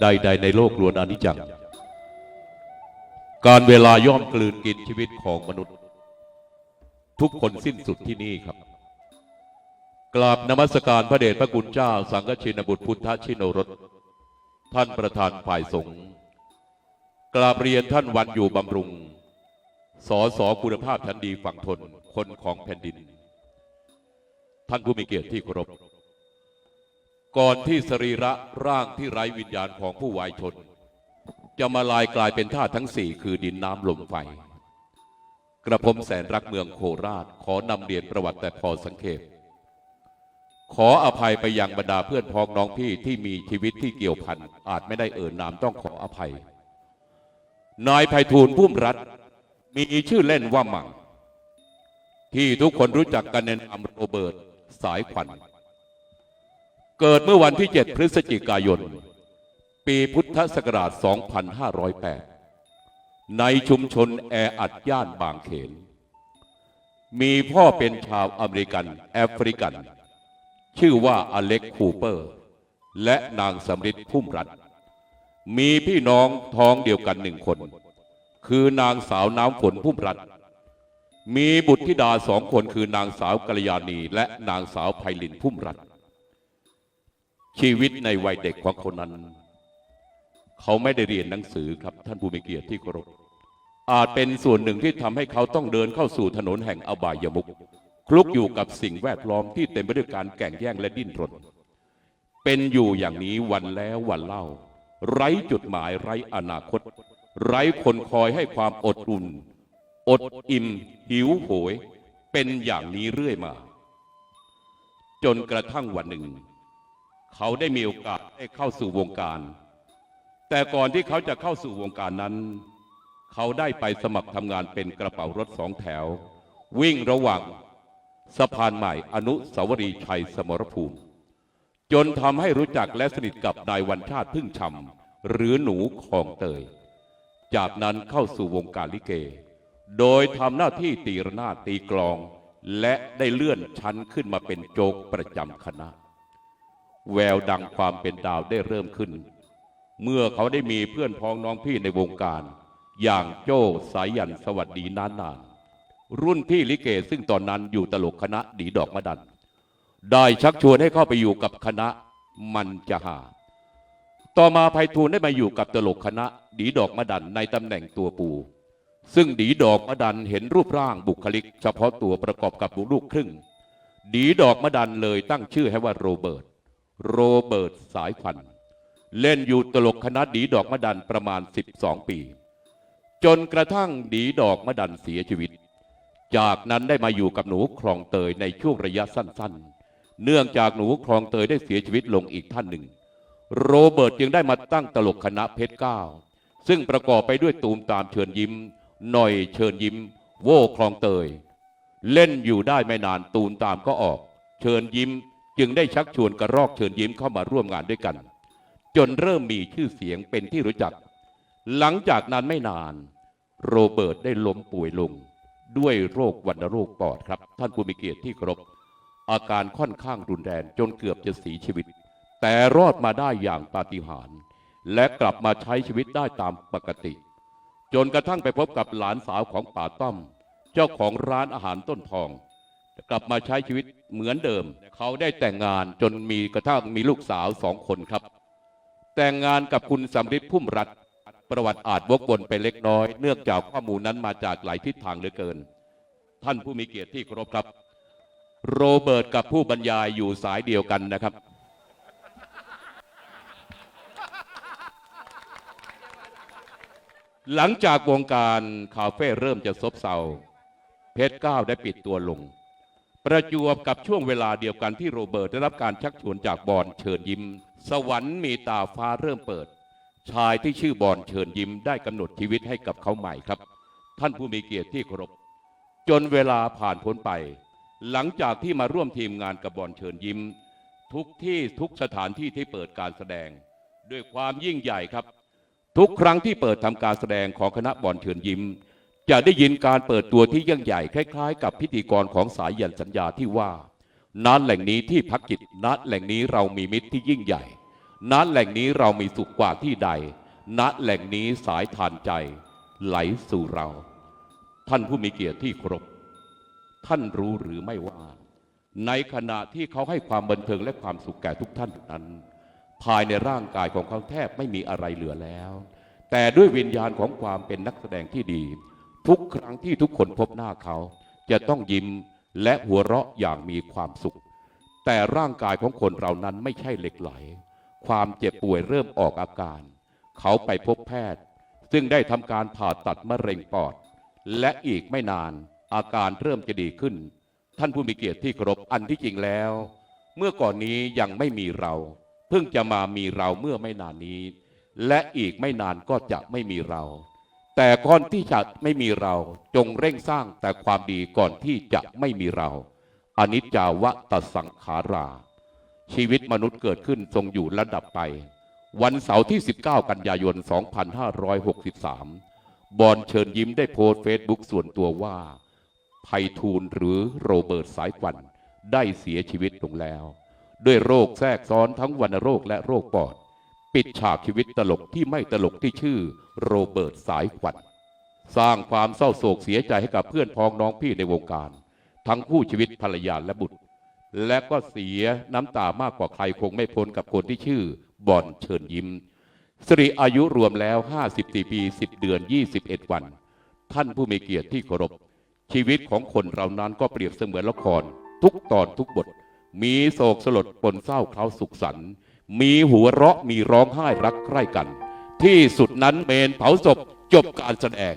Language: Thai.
ใด ๆ ในโลกล้วนอนิจจัง การเวลาย่อมกลืนกินชีวิตของมนุษย์ ทุกคนสิ้นสุดที่นี่ครับ กราบนมัสการพระเดชพระคุณเจ้า สังฆชินบุตรพุทธชินโรส ท่านประธานฝ่ายสงฆ์กราบเรียนท่านวันอยู่บำรุง สอสอคุณภาพชั้นดีฝั่งทนคนของแผ่นดิน ท่านผู้มีเกียรติที่เคารพ ก่อนที่สรีระร่างที่ไร้วิญญาณของผู้วายชน จะมาลายกลายเป็นธาตุทั้งสี่คือดินน้ำลมไฟ กระผมแสนรักเมืองโคราชขอนำเรียนประวัติแต่พอสังเขปขออภัยไปยังบรรดาเพื่อนพ้องน้องพี่ที่มีชีวิตที่เกี่ยวพันอาจไม่ได้เอ่ยนามต้องขออภัย นายไพฑูรย์พุ่มรัฐมีชื่อเล่นว่าหมังที่ทุกคนรู้จักกันในนามโรเบิร์ตสายขวัญ เกิดเมื่อวันที่ 7 พฤศจิกายน ปีพุทธศักราช 2508 ในชุมชนแออัดย่านบางเขน มีพ่อเป็นชาวอเมริกันแอฟริกัน ชื่อว่าอเล็กคูเปอร์ และนางสำริดพุ่มรัฐมีพี่น้องท้องเดียวกันหนึ่งคน คือนางสาวน้ำฝนพุ่มรัฐมีบุตรธิดาสองคนคือนางสาวกัลยาณี และนางสาวไพลินพุ่มรัฐ ชีวิตในวัยเด็กของคนนั้น เขาไม่ได้เรียนหนังสือครับ ท่านผู้มีเกียรติที่เคารพอาจเป็นส่วนหนึ่งที่ทำให้เขาต้องเดินเข้าสู่ถนนแห่งอบายมุขคลุกอยู่กับสิ่งแวดล้อมที่เต็มไปด้วยการแก่งแย่งและดิ้นรน เป็นอยู่อย่างนี้วันแล้ววันเล่า ไร้จุดหมายไร้อนาคต ไร้คนคอยให้ความอดอุ่น อดอิ่ม หิวโหย เป็นอย่างนี้เรื่อยมา จนกระทั่งวันหนึ่ง เขาได้มีโอกาสได้เข้าสู่วงการ แต่ก่อนที่เขาจะเข้าสู่วงการนั้น เขาได้ไปสมัครทำงานเป็นกระเป๋ารถสองแถว วิ่งระหว่างสะพานใหม่อนุสาวรีย์ชัยสมรภูมิ จนทำให้รู้จักและสนิทกับนายวันชาติพึ่งชำหรือหนูคองเตย จากนั้นเข้าสู่วงการลิเก โดยทำหน้าที่ตีระนาดตีกลอง และได้เลื่อนชั้นขึ้นมาเป็นโจกประจำคณะ แววดังความเป็นดาวได้เริ่มขึ้น เมื่อเขาได้มีเพื่อนพ้องน้องพี่ในวงการ อย่างโจ้สายยันสวัสดีนานนานๆรุ่นพี่ลิเกซึ่งตอนนั้นอยู่ตลกคณะดีดอกมะดัน ได้ชักชวนให้เข้าไปอยู่กับคณะมันจะหา ต่อมาไพฑูรย์ได้มาอยู่กับตลกคณะดีดอกมะดันในตำแหน่งตัวปู ซึ่งดีดอกมะดันเห็นรูปร่างบุคลิก เฉพาะตัวประกอบกับบุลูกครึ่ง ดีดอกมะดันเลยตั้งชื่อให้ว่าโรเบิร์ต โรเบิร์ตสายขวัญเล่นอยู่ตลกคณะดีดอกมะดันประมาณ 12 ปี จนกระทั่งดีดอกมะดันเสียชีวิต จากนั้นได้มาอยู่กับหนูคลองเตยในช่วงระยะสั้นๆ เนื่องจากหนูคลองเตยได้เสียชีวิตลงอีกท่านหนึ่ง โรเบิร์ตจึงได้มาตั้งตลกคณะเพชรเก้าซึ่งประกอบไปด้วยตูมตามเชิญยิ้ม หน่อยเชิญยิ้ม โว่คลองเตย เล่นอยู่ได้ไม่นานตูมตามก็ออก เชิญยิ้ม จึงได้ชักชวนกระรอกเชิญยิ้มเข้ามาร่วมงานด้วยกัน จนเริ่มมีชื่อเสียงเป็นที่รู้จัก หลังจากนั้นไม่นาน โรเบิร์ตได้ล้มป่วยลง ด้วยโรควัณโรคปอดครับ ท่านผู้มีเกียรติที่เคารพอาการค่อนข้างรุนแรงจนเกือบจะเสียชีวิต แต่รอดมาได้อย่างปาฏิหาริย์และกลับมาใช้ชีวิตได้ตามปกติ จนกระทั่งไปพบกับหลานสาวของป่าต้อม เจ้าของร้านอาหารต้นทอง กลับมาใช้ชีวิตเหมือนเดิม เขาได้แต่งงานจนมีกระทั่งมีลูกสาวสองคนครับ แต่งงานกับคุณสำริดพุ่มรัฐประวัติอาจวกวนไปเล็กน้อย เนื่องจากข้อมูลนั้นมาจากหลายทิศทางเหลือเกิน ท่านผู้มีเกียรติที่เคารพครับ โรเบิร์ตกับผู้บรรยายอยู่สายเดียวกันนะครับ หลังจากวงการคาเฟ่เริ่มจะซบเซาเพชรเก้าได้ปิดตัวลง ประจวบกับช่วงเวลาเดียวกันที่โรเบิร์ตได้รับการชักชวนจากบอลเชิญยิ้ม สวรรค์มีตาฟ้าเริ่มเปิด ชายที่ชื่อบอลเชิญยิ้มได้กำหนดชีวิตให้กับเขาใหม่ครับ ท่านผู้มีเกียรติที่เคารพจนเวลาผ่านพ้นไป หลังจากที่มาร่วมทีมงานกับบอลเชิญยิ้ม ทุกที่ทุกสถานที่ที่เปิดการแสดง ด้วยความยิ่งใหญ่ครับ ทุกครั้งที่เปิดทำการแสดงของคณะบอลเชิญยิ้ม จะได้ยินการเปิดตัวที่ยิ่งใหญ่คล้ายๆ กับพิธีกรของสายยันสัญญาที่ว่าณแหล่งนี้ที่พักจิตณแหล่งนี้เรามีมิตรที่ยิ่งใหญ่ณแหล่งนี้เรามีสุขกว่าที่ใดณแหล่งนี้สายทานใจ ไหลสู่เรา ท่านผู้มีเกียรติที่เคารพท่านรู้หรือไม่ว่า ในขณะที่เขาให้ความบันเทิงและความสุขแก่ทุกท่านนั้น ภายในร่างกายของเขาแทบไม่มีอะไรเหลือแล้ว แต่ด้วยวิญญาณของความเป็นนักแสดงที่ดี ทุกครั้งที่ทุกคนพบหน้าเขา จะต้องยิ้มและหัวเราะอย่างมีความสุข แต่ร่างกายของคนเรานั้นไม่ใช่เหล็กไหล ความเจ็บป่วยเริ่มออกอาการ เขาไปพบแพทย์ ซึ่งได้ทำการผ่าตัดมะเร็งปอด และอีกไม่นานอาการเริ่มจะดีขึ้น ท่านผู้มีเกียรติที่เคารพอันที่จริงแล้ว เมื่อก่อนนี้ยังไม่มีเรา เพิ่งจะมามีเราเมื่อไม่นานนี้ และอีกไม่นานก็จะไม่มีเรา แต่ก่อนที่จะไม่มีเราจงเร่งสร้างแต่ความดีก่อนที่จะไม่มีเราอนิจจาวตสังขารา ชีวิตมนุษย์เกิดขึ้นทรงอยู่ระดับไป วันเสาร์ที่ 19 กันยายน 2563 บอลเชิญยิ้มได้โพสต์เฟซบุ๊กส่วนตัวว่าไพฑูรย์หรือโรเบิร์ตสายควันได้เสียชีวิตลงแล้ว ด้วยโรคแทรกซ้อนทั้งวัณโรคและโรคปอด ปิดฉากชีวิตตลกที่ไม่ตลกที่ชื่อโรเบิร์ตสายควันสร้างความเศร้าโศกเสียใจให้กับเพื่อนพ้องน้องพี่ในวงการ ทั้งคู่ชีวิตภรรยาและบุตร และก็เสียน้ำตามากกว่าใครคงไม่พ้นกับคนที่ชื่อบอลเชิญยิ้มสิริอายุรวมแล้ว 54 ปี 10 เดือน 21 วัน ท่านผู้มีเกียรติที่เคารพ ชีวิตของคนเรานั้นก็เปรียบเสมือนละคร ทุกตอนทุกบท มีโศกสลดปนเศร้าเคล้าสุขสันต์ มีหัวเราะมีร้องไห้รักใคร่กัน ที่สุดนั้นเมนเผาศพจบการแสดง